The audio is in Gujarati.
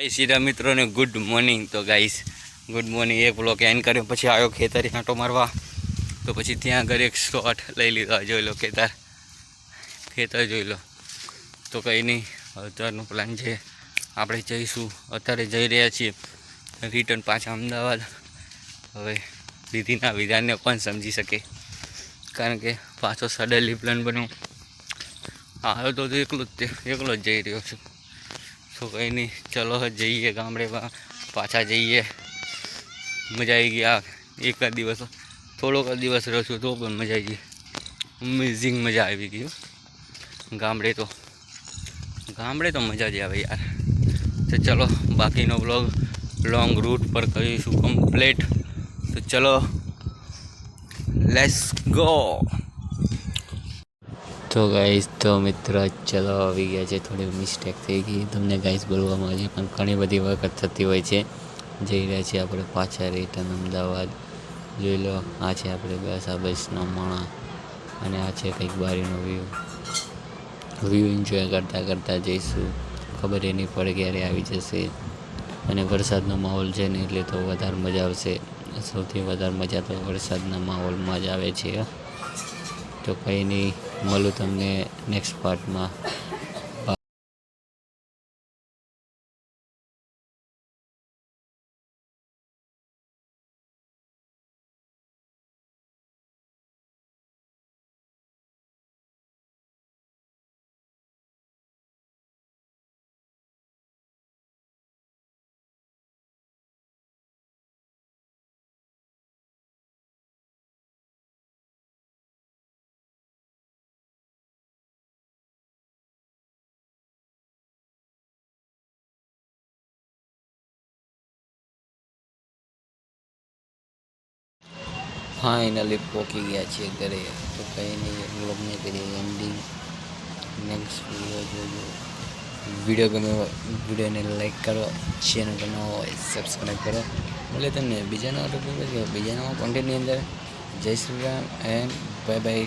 સીધા મિત્રોને ગુડ મોર્નિંગ તો ગાઈસ ગુડ મોર્નિંગ એક બ્લોક એન કર્યો, પછી આવ્યો ખેતર આંટો મારવા. તો પછી ત્યાં આગળ એક શોટ લઈ લીધો, જોઈ લો ખેતર. ખેતર જોઈ લો. તો કંઈ નહીં, અત્યારનો પ્લાન છે. આપણે જઈશું. અત્યારે જઈ રહ્યા છીએ. રિટર્ન પાછા અમદાવાદ. હવે દીદીના વિધાનને પણ સમજી શકે કારણ કે પાછો સડનલી પ્લાન બન્યો. આવ્યો તો એકલો જ એકલો જ જઈ રહ્યો છું. તો કંઈ નહીં ચલો હવે જઈએ ગામડે પા- પાછા જઈએ મજા આવી ગઈ આ એક જ દિવસ થોડોક જ દિવસ રહ્યો છું તો પણ મજા આવી ગઈ અમેઝિંગ મજા આવી ગઈ હો. ગામડે તો ગામડે તો મજા જ આવે યાર તો ચલો બાકીનો બ્લોગ લોંગ રૂટ પર કરીશું કમ્પ્લીટ તો ચલો લેટ્સ ગો તો ગાઈસ તો મિત્રો, ચલો, આવી ગયા છે થોડી મિસ્ટેક થઈ ગઈ. તમને ગાઈસ બોલવામાં હજી પણ ઘણી બધી વખત થતી હોય છે. જઈ રહ્યા છીએ આપણે પાછા રિટર્ન અમદાવાદ. જોઈ લો, આ છે આપણે બેસા બસનો માણા. અને આ છે કંઈક બારીનો વ્યૂ વ્યૂ એન્જોય કરતાં કરતાં જઈશું. ખબર એની પડે ક્યારે આવી જશે. અને વરસાદનો માહોલ છે ને, એટલે તો વધારે મજા આવશે. સૌથી વધારે મજા તો વરસાદના માહોલમાં જ આવે છે તો કંઈ નહીં મળું તમને નેક્સ્ટ પાર્ટમાં ફાઇનલી પહોંચી ગયા છીએ ઘરે. તો કંઈ નહીં વ્લોગને કરીએ એન્ડિંગ નેક્સ્ટ વીડિયો જોજો. વીડિયો ગમે હોય વિડીયોને લાઈક કરો ચેનલ ગમે હોય સબસ્ક્રાઈબ કરો. એટલે તમને બીજાના બીજાના કોન્ટેન્ટની અંદર. જય Shri Ram and bye bye